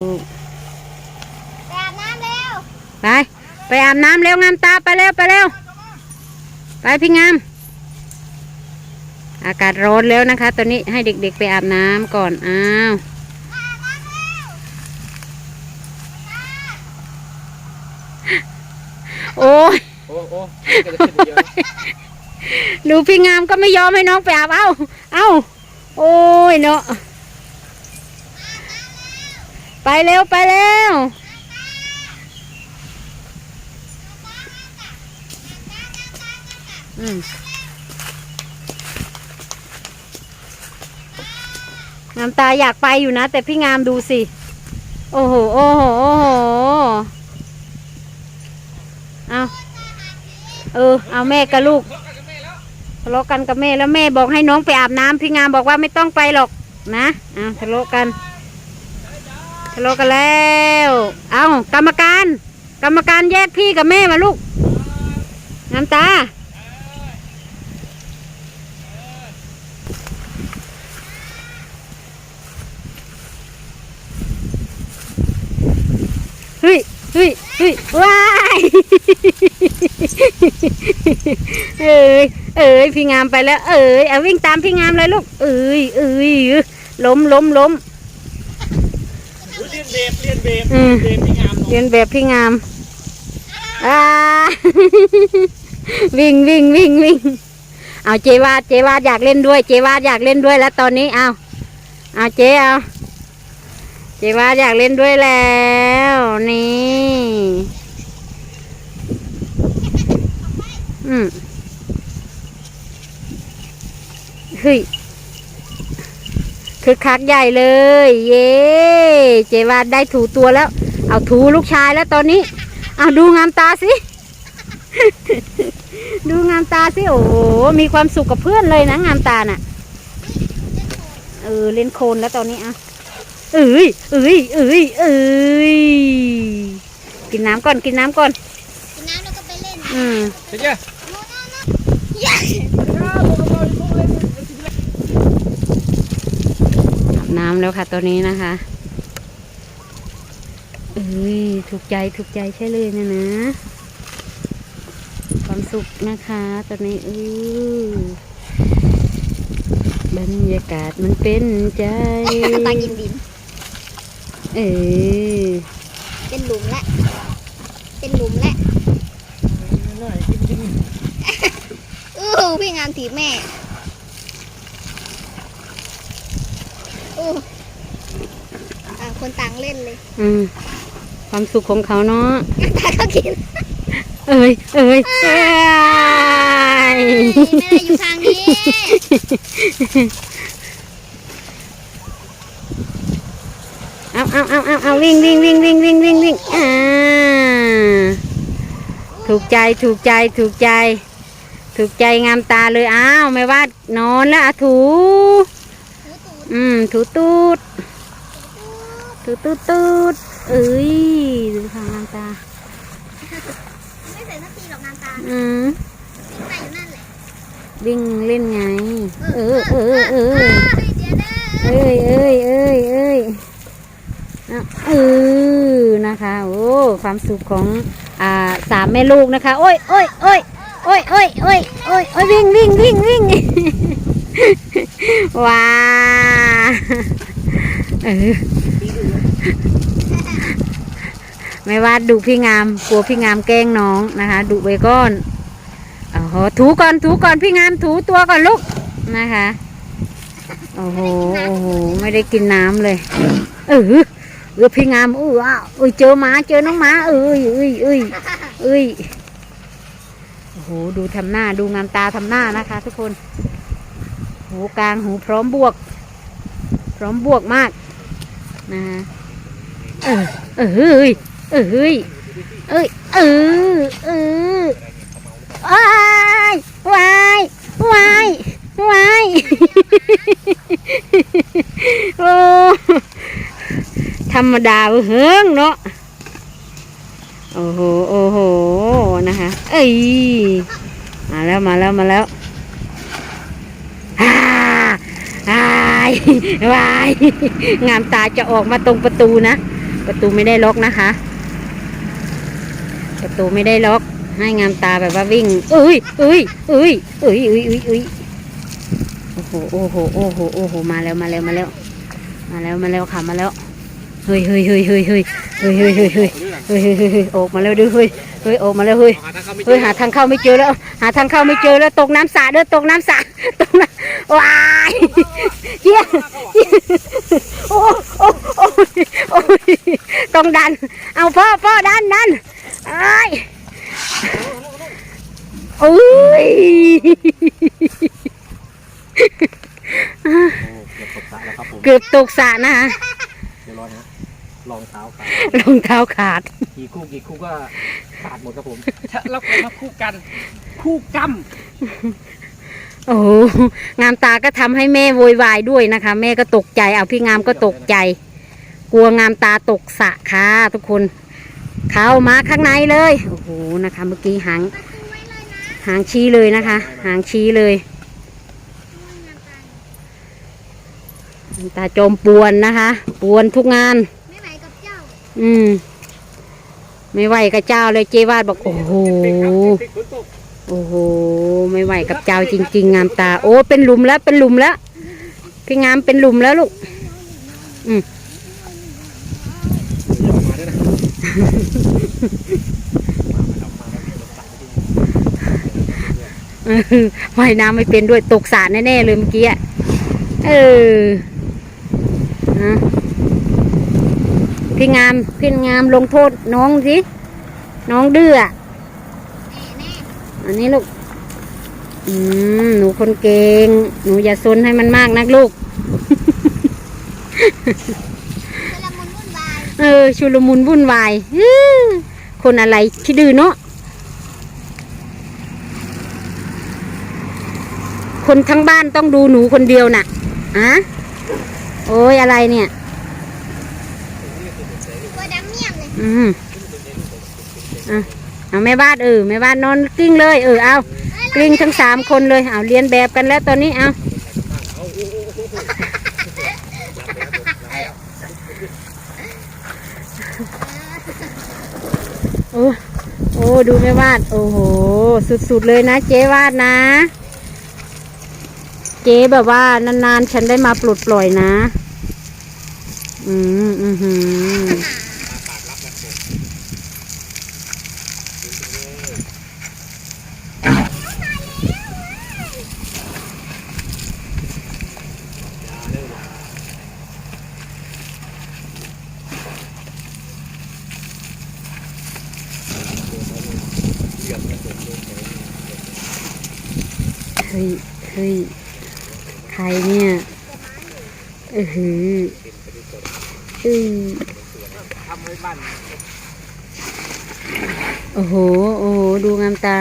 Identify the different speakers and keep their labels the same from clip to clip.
Speaker 1: ไปอาบน้ำเร็ว
Speaker 2: ไป ไปอาบน้ำเร็วงามตาไปเร็วไปเร็ว ไปพี่งาม อากาศร้อนแล้วนะคะ ตอนนี้ให้เด็กๆไปอาบน้ำก่อน อ้าวโอ้ย
Speaker 3: โอ้โอ้ก็จะขึ้นเยอะ
Speaker 2: ดูพี่งามก็ไม่ยอมให้น้องไปอาบเอ้า เอ้า โอ้ยเนาะ ไปเร็วไปเร็วอืมงามตาอยากไปอยู่นะ แต่พี่งามดูสิ โอ้โห โอ้โห โอ้โห เอาเออ เอาแม่กับลูกทะเลาะกันกับแม่แล้วแม่บอกให้น้องไปอาบน้ำพี่งามบอกว่าไม่ต้องไปหรอกนะ เอาทะเลาะกันะเลาะกันแล้ว เอากรรมการ กรรมการแยกพี่กับแม่มาลูก น้ำตา เฮ้ยเฮ้ยเฮ้ยว้ายเอ้ยเอ้ยพี่งามไปแล้ว เอ้ยเอาวิ่งตามพี่งามเลยลูก เอ้ยเอ้ยล้มล้มล้ม
Speaker 3: แบบเรียนแบบ
Speaker 2: อืม
Speaker 3: เรียนที่งาม
Speaker 2: เรียนแบบพี่งามอ่า วิ่งวิ่งวิ่งวิ่ง เอาเจวาดเจวาดอยากเล่นด้วย เจวาดอยากเล่นด้วยแล้วตอนนี้เอาเอาเจเอาเจวาดอยากเล่นด้วยแล้วนี่อืมเฮ้ย คือคักใหญ่เลย เย้เจวาดได้ถูตัวแล้ว เอาถูลูกชายแล้วตอนนี้เอาดูงามตาสิ ดูงามตาสิโอ้โหมีความสุขกับเพื่อนเลยนะงามตาน่ะเออเล่นโคลนแล้วตอนนี้อะเอ้ยเอ้ยเอ้ยเอ้ยกินน้ำก่อนกินน้ำก่อน
Speaker 1: กินน้ำแล้วก็ไปเล่น
Speaker 2: อืม
Speaker 3: เห็ นยัง
Speaker 2: อาบน้ำแล้วค่ะตอนนี้นะคะเอ้ยถูกใจถูกใจใช่เลยนะนะ ความสุขนะคะตอนนี้เออบรรยากาศมันเป็นใจ
Speaker 1: ตากินดิน
Speaker 2: เออ
Speaker 1: เป็นหลุมและเป็นหลุมและ
Speaker 3: หน่อยกินกิน
Speaker 1: อู้พี่งามถีบแม่ ต่างคนต่างเล่นเลย
Speaker 2: อืมความสุขของเขาเนาะ
Speaker 1: ตาก็กิน
Speaker 2: เอ้ยเอ้ยเอ้ย
Speaker 1: ไม่ได้อยู่ทางนี้
Speaker 2: เอาเอาเอาเอาเอาวิ่งวิ่งวิ่งวิ่งวิ่งวิ่งวิ่งอ่าถูกใจถูกใจถูกใจ ถูกใจงามตาเลยอ้าวไม่ว่านอนแล้วอะถู อืม ถูตูด ถูตูดตูดเอ้ย ดูทางงานตา
Speaker 1: ไม่ใสร็จสักทีหรอกงานตา
Speaker 2: อืม
Speaker 1: วิ่งไปอยู่นั่นและ
Speaker 2: วิ่งเล่นไง เออเออเออ
Speaker 1: เอ้
Speaker 2: ยเอ้ยเอ้ยเอ้ยเออนะคะ โอ้ ความสุขของ อ่า สามแม่ลูกนะคะ โอ้ยโอ้ยโอ้ยโอ้ยโอ้ยโอ้ยโอ้ยวิ่งวิ่งวิ่งวิ่ง ว้าเออไม่ว่าดูพี่งามกลัวพี่งามแกล้งน้องนะคะดุไว้ก่อนโอ้โหถูก่อนถูก่อนพี่งามถูตัวก่อนลูกนะคะโอ้โหโอ้โหไม่ได้กินน้ำเลยเออเออพี่งามเอออ้าวเอ้ยเจอหมาเจอน้องหมาเอ้ยเอ้ยเอ้ยเอ้ยโอ้โหดูทำหน้าดูงามตาทำหน้านะคะ ทุกคน หูกลางหูพร้อมบวก พร้อมบวกมากนะฮะเออเออเอ้ยเออเอ้ยเอ้ยเออเออวายวายวายวายโอ้ธรรมดาเว้ยเฮิงเนาะโอ้โหโอ้โหนะคะ เอ้ยมาแล้วมาแล้วมาแล้วฮ่าฮ่า วา ยวาย งามตาจะออกมาตรงประตูนะ ประตูไม่ได้ล็อกนะคะ ประตูไม่ได้ล็อก ให้งามตาแบบว่าวิ่งเอ้ยเอ้ยเอ้ยเอ้ยเอ้ยเอ้ยเอ้ยโอ้โหโอ้โหโอ้โหโอ้โหมาแล้วมาแล้วมาแล้ว มาแล้วมาแล้วค่ะมาแล้วเฮ้ยเฮ้ยเฮ้ยเฮ้ยเฮ้ยเฮ้ยเฮ้ยเฮ้ยเฮ้ยเฮ้ยเฮ้ยออกมาแล้วด้วยเฮ้ยเฮ้ยออกมาแล้วเฮ้ย
Speaker 3: เฮ้
Speaker 2: ยหาทางเข้าไม่เจอแล้ว หาทางเข้าไม่เจอแล้วตกน้ำสระเด้อตกน้ำสระตกน้ำ ว้ายเจี๊ยเจี๊ยโอ้โอ้โอ้ยโอ้ยต้องดัน เอาพ่อพ่อดันดันไอ้ายโอ้ย
Speaker 3: โอ้เกือบตกสระแล้วครับผม
Speaker 2: เกือบตกสระนะคะ
Speaker 3: เดี๋ยวรอนะรองเท้าขาด
Speaker 2: รองเท้าขาด
Speaker 3: กี่คู่กี่คู่ก็ขาดหมดครับผมแล้วก็มาคู่กัน คู่ก
Speaker 2: โอ้โหงามตาก็ทำให้แม่โวยวายด้วยนะคะ แม่ก็ตกใจ เอาพี่งามก็ตกใจ กลัวงามตาตกสะค่ะทุกคน เข้ามาข้างในเลยโอ้โหนะคะ เมื่อกี้หางหางชี้เลยนะคะ หางชี้เลยงามตาจอมปวนนะคะ ปวนทุกงาน
Speaker 1: ไม่ไหวกับเจ้า
Speaker 2: อืม ไม่ไหวกับเจ้าเลยเจวาดบอกโอ้โห โอ้โห ไม่ไหวกับเจ้าจริง ๆ งามตา โอ้ เป็นหลุมแล้ว เป็นหลุมแล้ว พี่งามเป็นหลุมแล้วลูก อืม
Speaker 3: อย่มาด้วยนะ
Speaker 2: เออว่ายน้ำไม่เป็นด้วยตกสรแน่ๆเลยเมื่อกี้อะเอออะพี่งามพี่งามลงโทษน้องสิ น้องดื้ออะ อันนี้ลูก อืม หนูคนเก่ง หนูอย่าซนให้มันมากนักลูก
Speaker 1: ๆเวลามุนวุ่นวาย
Speaker 2: เออ ชุลมุนวุ่นวายอื้อคนอะไรที่ดื้อเนาะ คนทั้งบ้านต้องดูหนูคนเดียวน่ะอะโอ้ยอะไรเนี่ย
Speaker 1: ตัวดำเมี่ยมเลย
Speaker 2: อืมอะ เอาแม่บ้านเออแม่บ้านนอนกลิ้งเลยเออเอากลิ้งทั้งสามคนเลยเอาเรียนแบบกันแล้วตอนนี้เอาโอ้โอ้ดูแม่วาด โอ้โห สุดๆเลยนะ เจ๊วาดนะ เจ๊แบบว่านานๆ ฉันได้มาปลดปล่อยนะ อืมอืมหืม เฮ้ย เฮ้ย ใครเนี่ยเออหือเออ
Speaker 3: ทำไว้บ้าน
Speaker 2: โอ้โห โอ้โห ดูงามตา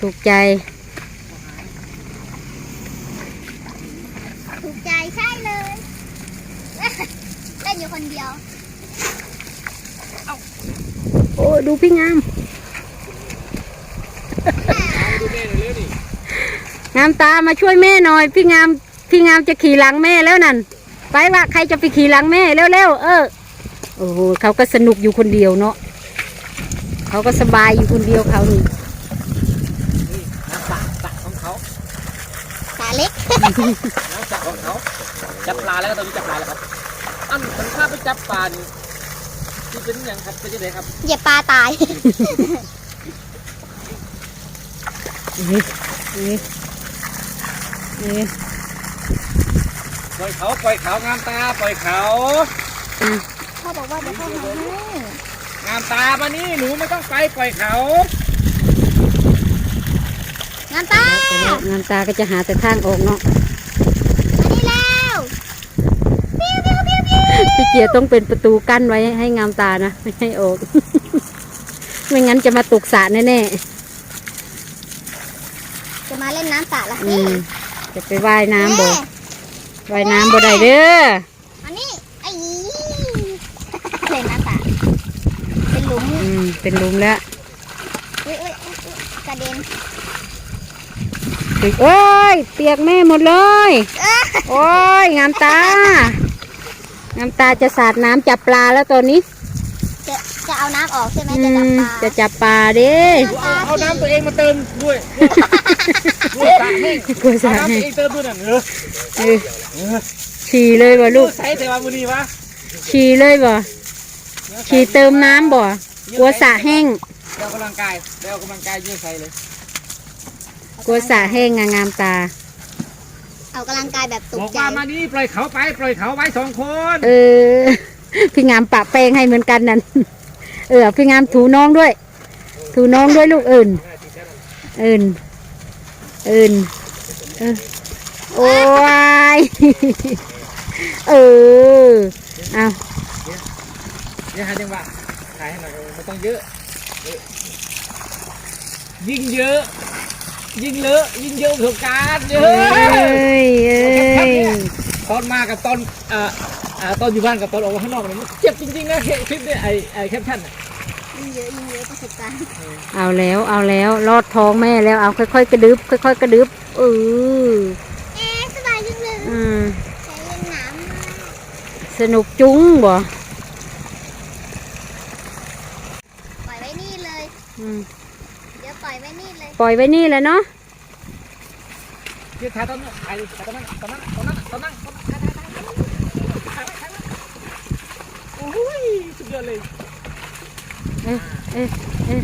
Speaker 2: ถูกใจ
Speaker 1: ถูกใจใช่เลย เล่นอยู่คนเดียว
Speaker 2: โอ้ ดูพี่งาม
Speaker 3: ดูแม่หน่อยเร็วดิ
Speaker 2: งามตามาช่วยแม่หน่อย พี่งามพี่งามจะขี่หลังแม่แล้วนั่น ไปว่าใครจะไปขี่หลังแม่เร็วๆเออโอ้โหเขาก็สนุกอยู่คนเดียวเนาะเขาก็สบายอยู่คนเดียวเขานี่
Speaker 3: นี่น้ำสระสระของเขา
Speaker 1: สาเล็ก
Speaker 3: น้ำสระของเขาจับปลาแล้วก็ตอนนี้จับปลาแล้วครับอันผมข้าไปจับปลานี่นี่เป็นยังครับเป็นยังไงครับ
Speaker 1: เหยียบปลาตาย
Speaker 2: เอ๊ะเอ๊ะเอ๊ะ
Speaker 3: ปล่อยเขาปล่อยเขางามตาปล่อยเขา
Speaker 2: อะ
Speaker 1: พ่อบอกว่าเดี๋ยวพ่อหาให้
Speaker 3: งามตามานี่หนูไม่ต้องไปปล่อยเขา
Speaker 1: งานตา
Speaker 2: ไปแล้วงามตาก็จะหาแต่ทางออกเนาะ
Speaker 1: อันนี้แล้วปิ้วปิ้วปิ้วปิ้ว
Speaker 2: พี่เจียต้องเป็นประตูกั้นไว้ให้งามตานะไม่ให้ออก ไม่งั้นจะมาตกสระแน่
Speaker 1: จะมาเล่นน้ำสระละ
Speaker 2: ๆอื
Speaker 1: สิ
Speaker 2: ม จะไปว่ายน้ำบ่
Speaker 1: แม่
Speaker 2: ว่ายน้ำบ่ได้เด้อ
Speaker 1: อันนี้ไอ้เล่นน้ำสระเป็นหลุม
Speaker 2: อืมเป็นหลุมแล้ว
Speaker 1: อุ้ยอุ้ยอุ๊ยอุ๊ยกระเด็น
Speaker 2: โอ้ยเปียกแม่หมดเลย
Speaker 1: เอ้ย
Speaker 2: โอ้ยงามตาน้ำตาจะสาดน้ำจับปลาแล้วตอนนี้
Speaker 1: จะจะเอาน้ำออกใช่ไหม
Speaker 2: อื
Speaker 1: จะจับ
Speaker 2: ม
Speaker 1: ปลา
Speaker 2: จะจับปลาเด้
Speaker 3: เอาเอาน้ำตัวเองมาเติมด้วย ด้วยสระแห้ง
Speaker 2: กลัวสา
Speaker 3: เอา
Speaker 2: ด
Speaker 3: น้ำ
Speaker 2: ให้
Speaker 3: ตัวเองเติมด้วยน่ะเออ
Speaker 2: เออฉี่เลยบ่ลูก
Speaker 3: ใช้แต่ว่ามือนี้วะ
Speaker 2: ฉี่เลยบ่ฉี่เติมน้ำบ่กลัวสระแห้ง
Speaker 3: เดี๋ยวกำลังกายเดี๋ยวกำลังกายยืดใส่เลย
Speaker 2: กลัวสระแห้งอะงามตา
Speaker 1: เอากำลังกายแบบตก
Speaker 3: บอก
Speaker 1: ใจ
Speaker 3: ว่ามานี่ปล่อยเขาไปปล่อยเขาไว้สองคน
Speaker 2: เออพี่งามปะแป้งให้เหมือนกันนั่นเออพี่งามถูน้องด้วย ถูน้องด้วยลูกอื่นอื่น อื่นเออโอ้ยเออเอา
Speaker 3: เดี๋ยวหาจังหวะถ่ายให้หน่อยไม่ต้องเยอะเออยิ่งเยอะ ยิ่งเลอะยิ่งเยอะประสบการณ์เย
Speaker 2: เอ
Speaker 3: อะ้
Speaker 2: ยเอ้ย
Speaker 3: ตอนมากับตอนเอ่ออ่าตอนอยู่บ้านกับตอนออกมาข้างนอกเนี่ยมันเจ็บจริงๆนะคลิปเนี่ยไอไอแคปชั่นน่ะ
Speaker 1: ยิ่งเยอะยิ่งเยอะประสบการณ์
Speaker 2: เอาแล้วเอาแล้วรอดท้องแม่แล้วเอาค่อยๆกระดึบค่อยๆกระดึบเออ
Speaker 1: เอ๊ะสบายจังเลย
Speaker 2: อืม
Speaker 1: ใช้เล่นน้ำมาก
Speaker 2: สนุกจุ้งบ่
Speaker 1: ปล่อยไว้นี่เลย
Speaker 2: อืม
Speaker 1: เดี๋ยวปล่อยไว้นี่เลย
Speaker 2: ปล่อยไว้นี่แหละเนาะ
Speaker 3: ที่ถ่ายตอนนั้นถ่ายตอนนั้นตอนนั้นตอนนั้นตอนนั้นตอนนั้นถ่ายถ่ายถ่ายถ่ายถ่ายโอ้ยสุดยอดเลย
Speaker 2: เอ๊ะเอ๊ะเอ๊ะ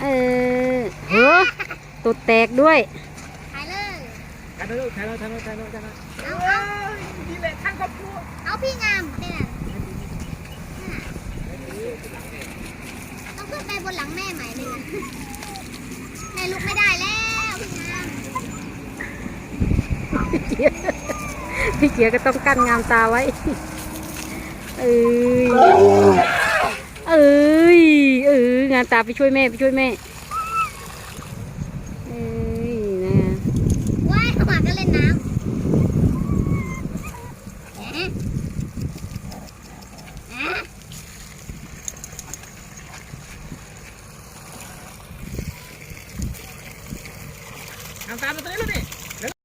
Speaker 2: เออเฮ้อตัวแตกด้วย
Speaker 1: ถ่ายเลย
Speaker 3: ถ่ายแล้วถ่ายแล้วถ่ายแล้วถ่ายแล้วถ่ายแล้ว
Speaker 1: เอาเอา
Speaker 3: นี่แหละทั้งครอบครัว
Speaker 1: เอาพี่งามเนี่ยต้องขึ้นไปบนหลังแม่ใหม่เลยแม่ลุกไม่ได้แล้วพี่งาม
Speaker 2: พี่เกียร์ก็ต้องกั้นงามตาไว้ เอ้ย เอ้ย เอองามตาไปช่วยแม่ไปช่วยแม่